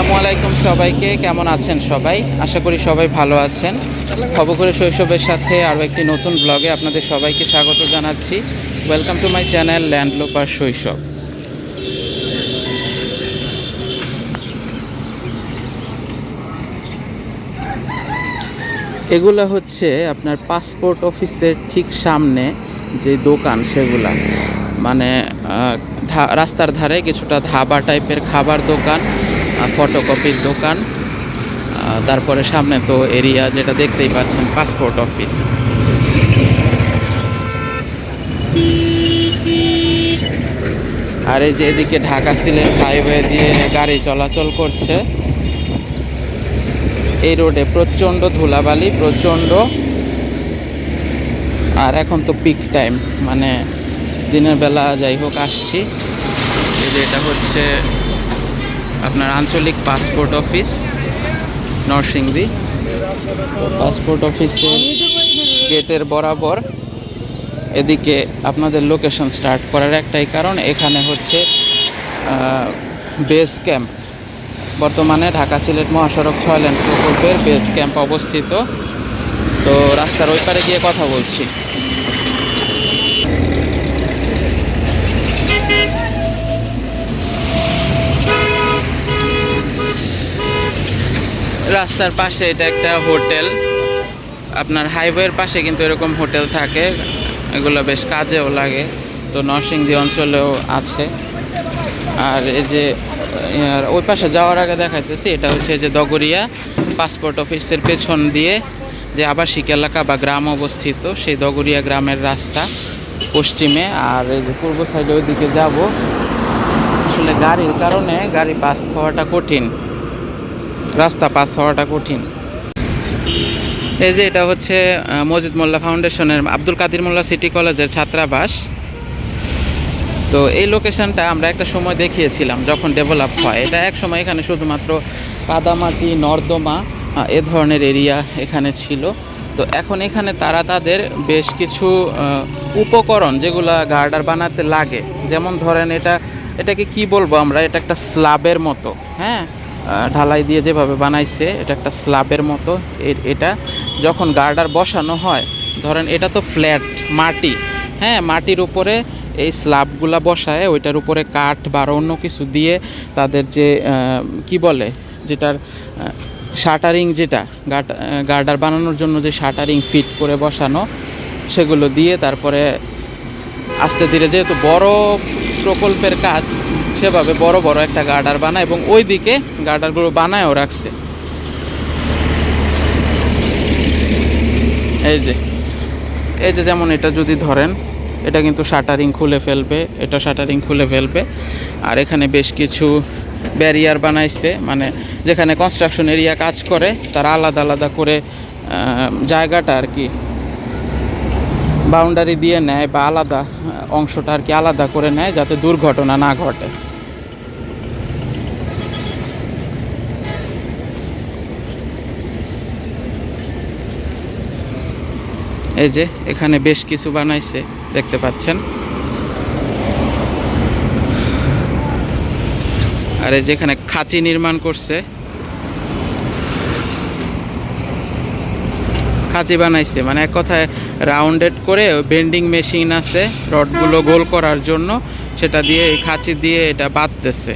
আসসালামু আলাইকুম সবাইকে, কেমন আছেন সবাই? আশা করি সবাই ভালো আছেন। খবর করে শৈশবের সাথে আরও একটি নতুন ব্লগে আপনাদের সবাইকে স্বাগত জানাচ্ছি। Welcome to my channel landloper শৈশব এগুলো হচ্ছে আপনার পাসপোর্ট অফিসের ঠিক সামনে যে দোকান সেগুলা। মানে রাস্তার ধারে কিছুটা ধাবা টাইপের খাবার দোকান। ফটোকপির দোকান। তারপরে সামনে তো এরিয়া যেটা দেখতেই পাচ্ছেন পাসপোর্ট অফিস আর এই যে এদিকে ঢাকা সিলেট হাইওয়ে দিয়ে গাড়ি চলাচল করছে। এই রোডে প্রচণ্ড ধুলাবালি, প্রচণ্ড। আর এখন তো পিক টাইম মানে দিনের বেলা যাই হোক, আসছি। এটা হচ্ছে আপনার আঞ্চলিক পাসপোর্ট অফিস, নরসিংদী। পাসপোর্ট অফিসের গেটের বরাবর এদিকে আপনাদের লোকেশন স্টার্ট করার একটাই কারণ, এখানে হচ্ছে বেস ক্যাম্প। বর্তমানে ঢাকা সিলেট মহাসড়ক ছয় লেন প্রকল্পের বেস ক্যাম্প অবস্থিত। তো রাস্তার ওই পারে গিয়ে কথা বলছি। রাস্তার পাশে এটা একটা হোটেল। আপনার হাইওয়ের পাশে কিন্তু এরকম হোটেল থাকে। এগুলো বেশ কাজেও লাগে। তো নরসিংদী অঞ্চলেও আছে। আর এই যে ওই পাশে যাওয়ার আগে দেখাইতেছি, এটা হচ্ছে যে দগরিয়া পাসপোর্ট অফিসের পেছন দিয়ে যে আবাসিক এলাকা বা গ্রাম অবস্থিত, সেই দগরিয়া গ্রামের রাস্তা পশ্চিমে। আর এই যে পূর্ব সাইডে ওইদিকে যাব। আসলে গাড়ির কারণে গাড়ি পাস হওয়াটা কঠিন। রাস্তা পাস হওয়াটা কঠিন। এই যে এটা হচ্ছে মজিদ মোল্লা ফাউন্ডেশনের, আব্দুল কাদির মোল্লা সিটি কলেজের ছাত্রাবাস। তো এই লোকেশনটা আমরা একটা সময় দেখিয়েছিলাম যখন ডেভেলপ হয়। এটা এক সময় এখানে শুধুমাত্র কাদামাটি, নর্দমা এ ধরনের এরিয়া এখানে ছিল। তো এখন এখানে তারা তাদের বেশ কিছু উপকরণ যেগুলো গার্ডার বানাতে লাগে। যেমন ধরেন এটা, এটাকে কি বলব আমরা? এটা একটা স্ল্যাবের মতো হ্যাঁ? ঢালাই দিয়ে যেভাবে বানাইছে, এটা একটা স্ল্যাবের মতো। এটা যখন গার্ডার বসানো হয়, ধরেন এটা তো ফ্ল্যাট, মাটি। হ্যাঁ মাটির উপরে এই স্ল্যাবগুলা বসায়, ওইটার উপরে কাঠ বা অন্য কিছু দিয়ে তাদের যে কি বলে, যেটার শাটারিং যেটা গার্ডার বানানোর জন্য যে শাটারিং ফিট করে বসানো, সেগুলো দিয়ে তারপরে আস্তে ধীরে, যেহেতু বড় প্রকল্পের কাজ সেভাবে বড় বড় একটা গার্ডার বানায় এবং ওই দিকে গার্ডারগুলো বানায়ও রাখছে। এই যে এই যে যেমন এটা যদি ধরেন, এটা কিন্তু শাটারিং খুলে ফেলবে, এটা শাটারিং খুলে ফেলবে। আর এখানে বেশ কিছু ব্যারিয়ার বানাইছে মানে যেখানে কনস্ট্রাকশন এরিয়া কাজ করে, তারা আলাদা আলাদা করে জায়গাটা আর কি বাউন্ডারি দিয়ে নেয় বা আলাদা অংশটা আর কি আলাদা করে নেয় যাতে দুর্ঘটনা না ঘটে। এই যে, এখানে বেশ কিছু বানাইছে, দেখতে পাচ্ছেন? আর এই যে এখানে খাঁচি নির্মাণ করছে। খাঁচি বানাইছে। মানে এক কথায় রাউন্ডেড করে বেন্ডিং মেশিন আছে রডগুলো গোল করার জন্য সেটা দিয়ে এই খাঁচি দিয়ে এটা বাঁধতেছে।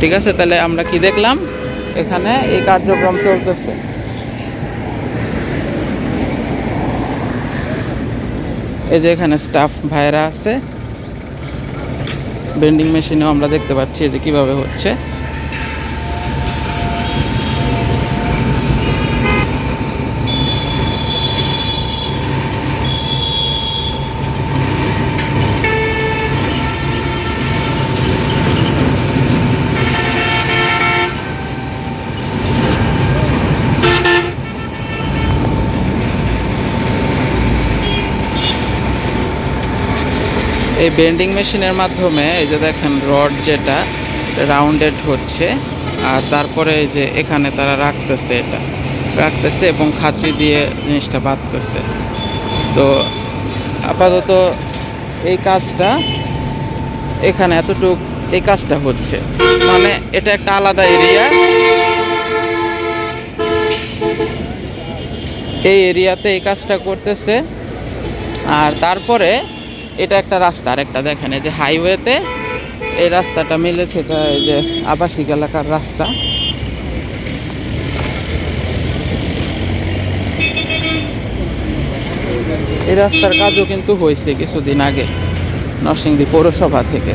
ঠিক আছে তাহলে আমরা কি দেখলাম? এখানে এই কার্যক্রম চলতেছে। এই যে এখানে স্টাফ ভাইরা আছে। বেন্ডিং মেশিনেও আমরা দেখতে পাচ্ছি এই যে কীভাবে হচ্ছে। এই বেন্ডিং মেশিনের মাধ্যমে এই যে দেখেন রড যেটা রাউন্ডেড হচ্ছে। আর তারপরে এই যে এখানে তারা রাখতেছে এটা। রাখতেছে এবং খাঁচি দিয়ে জিনিসটা বাঁধতেছে। তো আপাতত এই কাজটা এখানে এতটুক এই কাজটা হচ্ছে। মানে এটা একটা আলাদা এরিয়া এই এরিয়াতে এই কাজটা করতেছে। আর তারপরে এটা একটা রাস্তা আর একটা দেখেন, এই যে হাইওয়েতে এই রাস্তাটা মিলেছে এটা এই যে আবাসিক এলাকার রাস্তা। এই রাস্তার কাজও কিন্তু হয়েছে কিছুদিন আগে, নরসিংদী পৌরসভা থেকে।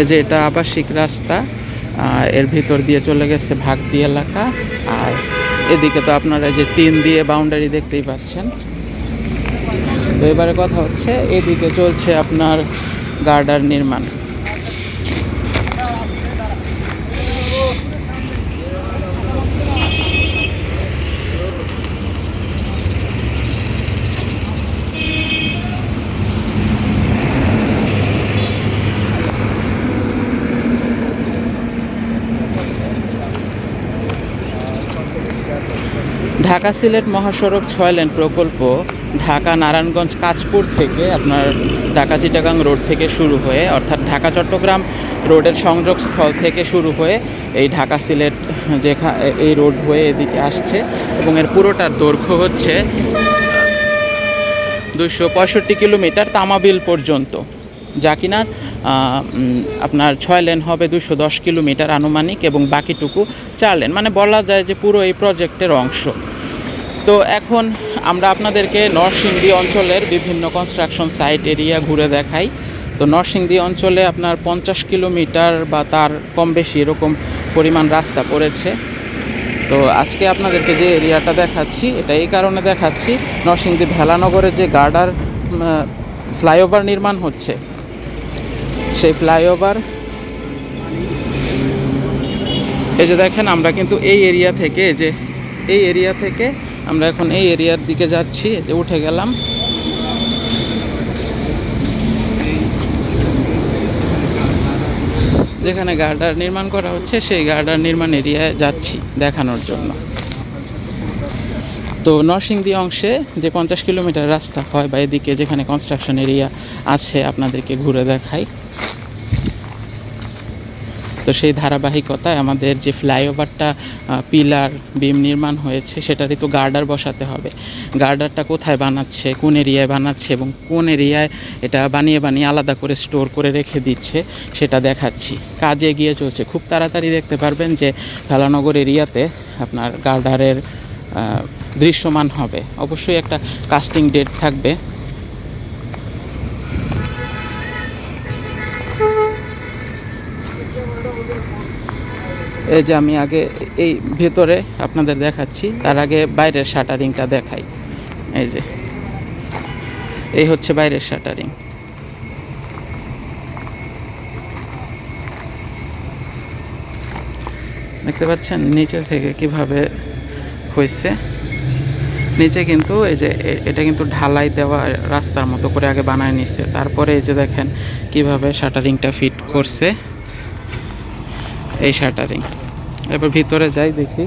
এই যে এটা আবাসিক রাস্তা এর ভিতর দিয়ে চলে গেছে ভাগদি এলাকা। আর এদিকে তো আপনারা যে টিন দিয়ে বাউন্ডারি দেখতেই পাচ্ছেন। তো এবারে কথা হচ্ছে, এদিকে চলছে আপনার গার্ডার নির্মাণ। ঢাকা সিলেট মহাসড়ক ছয় লেন প্রকল্প ঢাকা নারায়ণগঞ্জ কাঁচপুর থেকে আপনার ঢাকা চিটাগাং রোড থেকে শুরু হয়ে, অর্থাৎ ঢাকা চট্টগ্রাম রোডের সংযোগস্থল থেকে শুরু হয়ে এই ঢাকা সিলেট যেখা, এই রোড হয়ে এদিকে আসছে এবং এর পুরোটার দৈর্ঘ্য হচ্ছে দুশো পঁয়ষট্টি কিলোমিটার তামাবিল পর্যন্ত। যা কিনা আপনার ছয় লেন হবে দুশো দশ কিলোমিটার আনুমানিক এবং বাকিটুকু চার লেন। মানে বলা যায় যে পুরো এই প্রজেক্টের অংশ। তো এখন আমরা আপনাদেরকে নরসিংদী অঞ্চলের বিভিন্ন কনস্ট্রাকশন সাইট এরিয়া ঘুরে দেখাই। তো নরসিংদী অঞ্চলে আপনার পঞ্চাশ কিলোমিটার বা তার কম বেশি এরকম পরিমাণ রাস্তা পড়েছে। তো আজকে আপনাদেরকে যে এরিয়াটা দেখাচ্ছি, এটা এই কারণে দেখাচ্ছি, নরসিংদী ভেলানগরে যে গার্ডার ফ্লাইওভার নির্মাণ হচ্ছে, সেই ফ্লাইওভার এই যে দেখেন, আমরা কিন্তু এই এরিয়া থেকে যে, এই এরিয়া থেকে আমরা এখন এই এরিয়ার দিকে যাচ্ছি যে উঠে গেলাম। যেখানে গার্ডার নির্মাণ করা হচ্ছে, সেই গার্ডার নির্মাণ এরিয়ায় যাচ্ছি দেখানোর জন্য। তো নরসিংদী অংশে যে পঞ্চাশ কিলোমিটার রাস্তা হয় বা এদিকে যেখানে কনস্ট্রাকশন এরিয়া আছে, আপনাদেরকে ঘুরে দেখাই। তো সেই ধারাবাহিকতায় আমাদের যে ফ্লাইওভারটা পিলার বিম নির্মাণ হয়েছে, সেটারই তো গার্ডার বসাতে হবে। গার্ডারটা কোথায় বানাচ্ছে, কোন এরিয়ায় বানাচ্ছে এবং কোন এরিয়ায় এটা বানিয়ে বানিয়ে আলাদা করে স্টোর করে রেখে দিচ্ছে, সেটা দেখাচ্ছি। কাজে এগিয়ে চলছে। খুব তাড়াতাড়ি দেখতে পারবেন যে ফেলানগর এরিয়াতে আপনার গার্ডারের দৃশ্যমান হবে। অবশ্যই একটা কাস্টিং ডেট থাকবে। এই যে আমি আগে এই ভেতরে আপনাদের দেখাচ্ছি, তার আগে বাইরের শাটারিংটা দেখাই। এই যে, এই হচ্ছে বাইরের শাটারিং। দেখতে পাচ্ছেন নিচে থেকে কীভাবে হয়েছে? নিচে কিন্তু এই যে এটা কিন্তু ঢালাই দেওয়া রাস্তার মতো করে আগে বানায় নিচ্ছে তারপরে এই যে দেখেন কীভাবে শাটারিংটা ফিট করছে। এই শাটারিং। এবার ভিতরে যাই দেখি।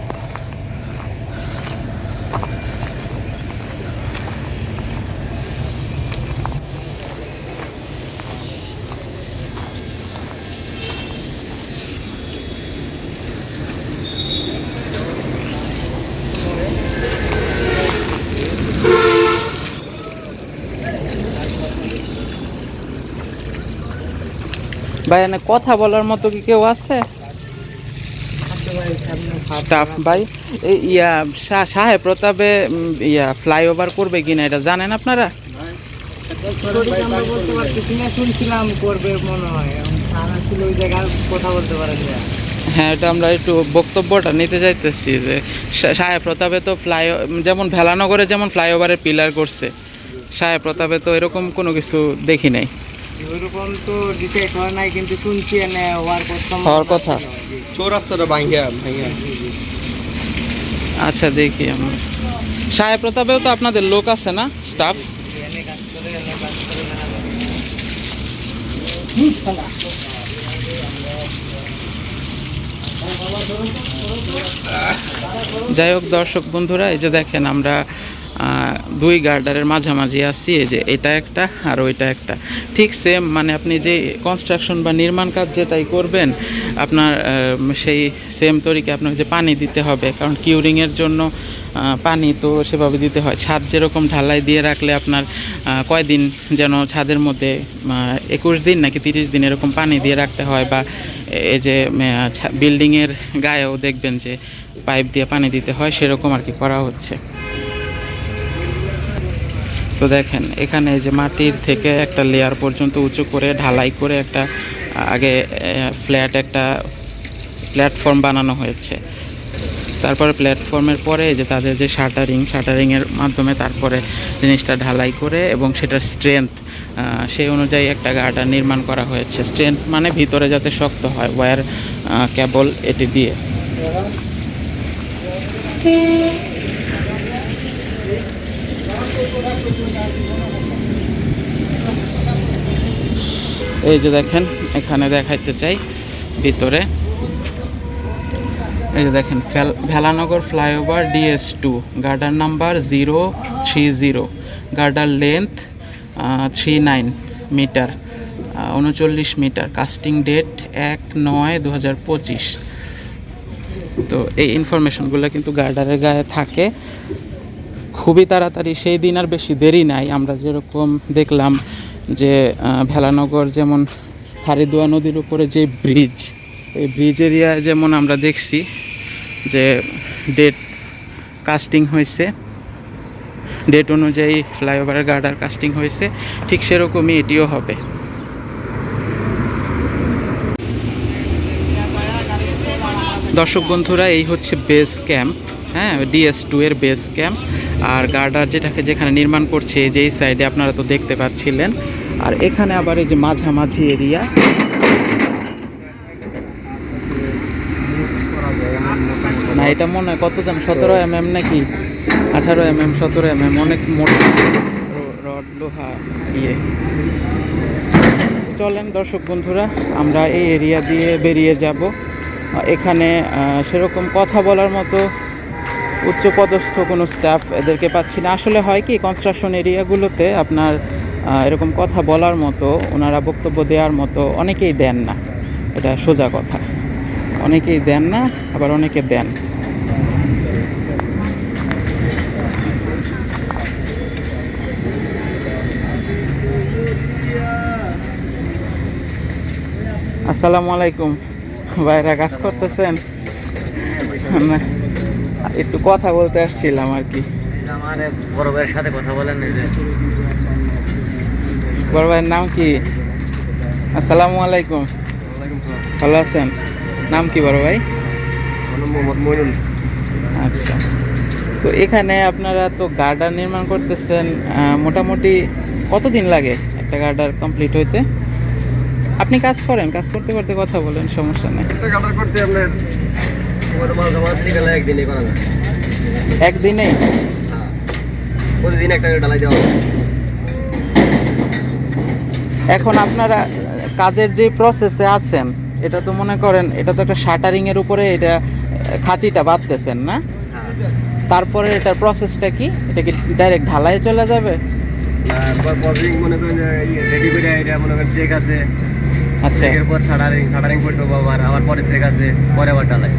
ভাই এনে কথা বলার মতো কি কেউ আছে? স্টাফ ভাই ইয়া সাহেব প্রতাপে ইয়া ফ্লাইওভার করবে কিনা এটা জানেন আপনারা? কথা বলতে পারে না হ্যাঁ এটা আমরা একটু বক্তব্যটা নিতে চাইতেছি যে সাহেব প্রতাপে তো ফ্লাই যেমন ভেলানগরে যেমন ফ্লাইওভারের পিলার করছে, সাহেব প্রতাপে তো এরকম কোনো কিছু দেখি নাই। ওইরকম তো ডিসাইড হয় নাই কিন্তু শুনছি এনে হওয়ার কথা হওয়ার কথা। চৌরাস্তাটা ভাঙ্গিয়া ভাঙ্গিয়া। আচ্ছা দেখি আমরা সাহেব প্রতাপেও তো আপনাদের লোক আছে না স্টাফ যাই হোক দর্শক বন্ধুরা এই যে দেখেন আমরা দুই গার্ডারের মাঝামাঝি আছি, এই যে এটা একটা আর ওইটা একটা। ঠিক সেম মানে আপনি যে কনস্ট্রাকশন বা নির্মাণ কাজ যেটাই করবেন, আপনার সেই সেম তরিকে আপনাকে যে পানি দিতে হবে, কারণ কিউরিংয়ের জন্য পানি তো সেভাবে দিতে হয়। ছাদ যেরকম ঢালাই দিয়ে রাখলে আপনার কয়দিন যেন ছাদের মধ্যে একুশ দিন নাকি তিরিশ দিন এরকম পানি দিয়ে রাখতে হয় বা এই যে বিল্ডিংয়ের গায়েও দেখবেন যে পাইপ দিয়ে পানি দিতে হয়, সেরকম আর কি করা হচ্ছে। তো দেখেন, এখানে যে মাটির থেকে একটা লেয়ার পর্যন্ত উঁচু করে ঢালাই করে একটা, আগে ফ্ল্যাট একটা প্ল্যাটফর্ম বানানো হয়েছে। তারপরে প্ল্যাটফর্মের পরে যে তাদের যে শাটারিং শাটারিংয়ের মাধ্যমে তারপরে জিনিসটা ঢালাই করে এবং সেটার স্ট্রেংথ সেই অনুযায়ী একটা গার্ডার নির্মাণ করা হয়েছে। স্ট্রেংথ মানে ভিতরে যাতে শক্ত হয় ওয়্যার কেবল এটি দিয়ে। এই যে দেখেন, এখানে দেখাইতে চাই, ভিতরে। এই যে দেখেন Velanagar flyover DS two, girder number zero three zero, girder length three nine metre উনচল্লিশ মিটার, কাস্টিং ডেট এক নয় দু হাজার পঁচিশ। তো এই ইনফরমেশনগুলো কিন্তু গার্ডারের গায়ে থাকে। খুবই তাড়াতাড়ি, সেই দিন আর বেশি দেরি নাই। আমরা যেরকম দেখলাম যে ভেলানগর যেমন হারিদুয়া নদীর উপরে যে ব্রিজ এই ব্রিজ এরিয়ায় যেমন আমরা দেখছি যে ডেট কাস্টিং হয়েছে ডেট অনুযায়ী ফ্লাইওভারের গার্ডার কাস্টিং হয়েছে, ঠিক সেরকমই এটিও হবে। দর্শক বন্ধুরা, এই হচ্ছে বেস ক্যাম্প হ্যাঁ ডিএস টু এর বেস ক্যাম্প আর গার্ডার যেটাকে যেখানে নির্মাণ করছে এই যে এই সাইডে আপনারা তো দেখতে পাচ্ছিলেন। আর এখানে আবার এই যে মাঝামাঝি এরিয়া না, এটা মনে হয় কত জান সতেরো এম এম নাকি? আঠারো এম এম সতেরো এম এম অনেক মোটা। রড, লোহা ইয়ে। চলেন দর্শক বন্ধুরা, আমরা এই এরিয়া দিয়ে বেরিয়ে যাব। এখানে সেরকম কথা বলার মতো উচ্চপদস্থ কোনো স্টাফ এদেরকে পাচ্ছি না। আসলে হয় কি কনস্ট্রাকশন এরিয়াগুলোতে আপনার এরকম কথা বলার মতো, ওনারা বক্তব্য দেওয়ার মতো অনেকেই দেন না। এটা সোজা কথা। অনেকেই দেন না, আবার অনেকে দেন। আসসালামু আলাইকুম। ভাইরা কাজ করতেছেন? একটু কথা বলতে আসছিলাম আর কি। আমার বড় ভাইয়ের সাথে কথা বলেন যে। বড় ভাইয়ের নাম কি? আসসালামু আলাইকুম। ভালো আছেন? নাম কি বড় ভাই? আচ্ছা। তো এখানে আপনারা তো গার্ডার নির্মাণ করতেছেন মোটামুটি কতদিন লাগে একটা গার্ডার কমপ্লিট হইতে? আপনি কাজ করেন কাজ করতে করতে কথা বলেন সমস্যা নেই। একটা কাটার করতে আপনার তোমার মাল জমা দিতে গেলে করা যায় একদিনেই? হ্যাঁ। প্রতিদিন একটা করে ডালাই দেওয়া। এখন আপনারা কাজের যে প্রসেসে আছেন এটা তো মনে করেন এটা তো একটা শাটারিং এর উপরে এটা খাঁচিটা বাঁধতেছেন না? হ্যাঁ। তারপরে এটার প্রসেসটা কি? এটা কি ডাইরেক্ট ঢালাই চলে যাবে? মনে করেন রেডি করে এটা মনে করেন চেক আছে। আচ্ছা। এরপর পর শাটারিং শাটারিং করতে আবার আবার পরে চেক আছে পরে আবার ডালাই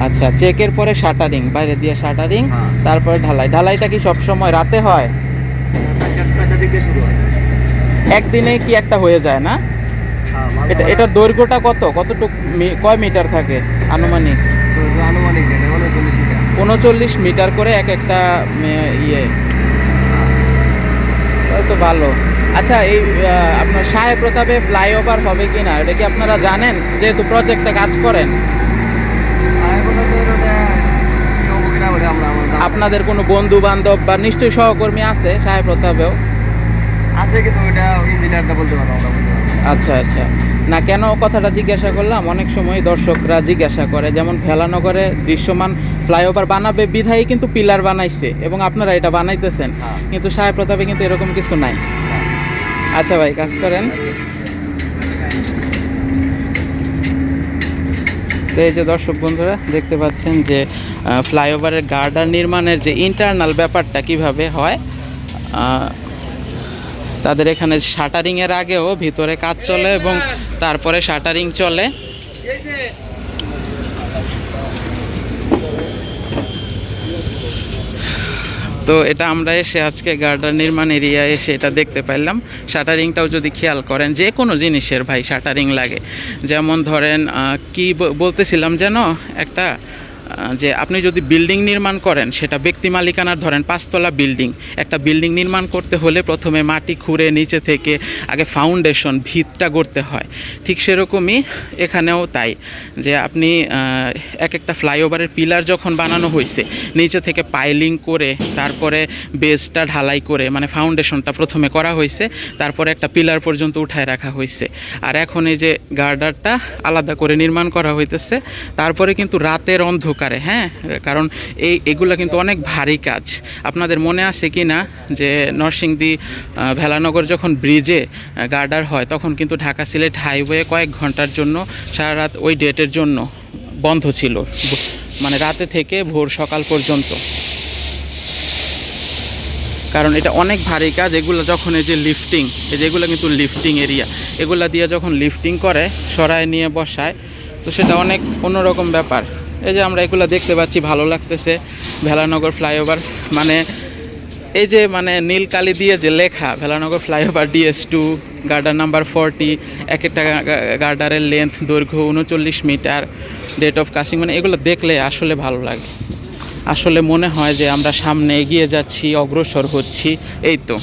আচ্ছা চেকের পরে শাটারিং বাইরে দিয়ে শাটারিং হ্যাঁ। তারপরে ঢালাই। ঢালাইটা কি সব সময় রাতে হয়? হয় একদিনে কি একটা হয়ে যায় না? হ্যাঁ এটা এটার দৈর্ঘ্যটা কত? কতটুক কয় মিটার থাকে আনুমানিক? আনুমানিক মানে উনচল্লিশ মিটার। করে এক একটা ইয়ে। তাহলে তো ভালো। আচ্ছা এই আপনার সাহেব প্রতাপে ফ্লাইওভার হবে কি না এটা কি আপনারা জানেন? যেহেতু প্রজেক্টে কাজ করেন। আপনাদের কোনো বন্ধু বান্ধব বা নিশ্চয়ই সহকর্মী আছে সাহেব প্রতাপেও? আছে কিন্তু ইঞ্জিনিয়ারটা বলতে পারব। আচ্ছা আচ্ছা। না কেন কথাটা জিজ্ঞাসা করলাম? অনেক সময় দর্শকরা জিজ্ঞাসা করে যেমন ভেলানগরে দৃশ্যমান ফ্লাইওভার বানাবে বিধায়ী কিন্তু পিলার বানাইছে এবং আপনারা এটা বানাইতেছেন। হ্যাঁ। কিন্তু সাহেব প্রতাপে কিন্তু এরকম কিছু নাই। আচ্ছা ভাই কাজ করেন। তো এই যে দর্শক বন্ধুরা, দেখতে পাচ্ছেন যে ফ্লাইওভারের গার্ডার নির্মাণের যে ইন্টারনাল ব্যাপারটা কীভাবে হয় তাদের এখানে শাটারিংয়ের আগেও ভিতরে কাজ চলে এবং তারপরে শাটারিং চলে। তো এটা আমরা এসে আজকে গার্ডার নির্মাণ এরিয়া এসে এটা দেখতে পারলাম। শাটারিংটাও যদি খেয়াল করেন, যে কোনো জিনিসের ভাই শাটারিং লাগে। যেমন ধরেন কি বলতেছিলাম যেন, একটা যে আপনি যদি বিল্ডিং নির্মাণ করেন, সেটা ব্যক্তি মালিকানার ধরেন পাঁচতলা বিল্ডিং, একটা বিল্ডিং নির্মাণ করতে হলে প্রথমে মাটি খুঁড়ে নিচে থেকে আগে ফাউন্ডেশন ভিতটা গড়তে হয়। ঠিক সেরকমই এখানেও তাই, যে আপনি এক একটা ফ্লাইওভারের পিলার যখন বানানো হয়েছে নিচে থেকে পাইলিং করে, তারপরে বেসটা ঢালাই করে মানে ফাউন্ডেশনটা প্রথমে করা হয়েছে তারপরে একটা পিলার পর্যন্ত উঠায় রাখা হয়েছে আর এখন এই যে গার্ডারটা আলাদা করে নির্মাণ করা হইতেছে, তারপরে কিন্তু রাতের অন্ধকারে হ্যাঁ? কারণ এই, এগুলা কিন্তু অনেক ভারী কাজ। আপনাদের মনে আছে কি না যে নরসিংদী ভেলানগর যখন ব্রিজে গার্ডার হয়, তখন কিন্তু ঢাকা সিলেট হাইওয়ে কয়েক ঘণ্টার জন্য সারা রাত ওই ডেটের জন্য বন্ধ ছিল। মানে রাতে থেকে ভোর সকাল পর্যন্ত। কারণ এটা অনেক ভারী কাজ, এগুলো যখন এই যে লিফটিং এই যেগুলো কিন্তু লিফটিং এরিয়া এগুলা দিয়ে যখন লিফটিং করে, সরায় নিয়ে বসায়, তো সেটা অনেক অন্যরকম ব্যাপার। এই যে আমরা এগুলো দেখতে পাচ্ছি, ভালো লাগতেছে। ভেলানগর ফ্লাইওভার মানে এই যে মানে নীল কালি দিয়ে যে লেখা, Velanagar flyover DS two girder number forty এক একটা গার্ডারের লেন্থ দৈর্ঘ্য উনচল্লিশ মিটার ডেট অফ কাসিং মানে এগুলো দেখলে আসলে ভালো লাগে। আসলে মনে হয় যে আমরা সামনে এগিয়ে যাচ্ছি, অগ্রসর হচ্ছি, এই তো।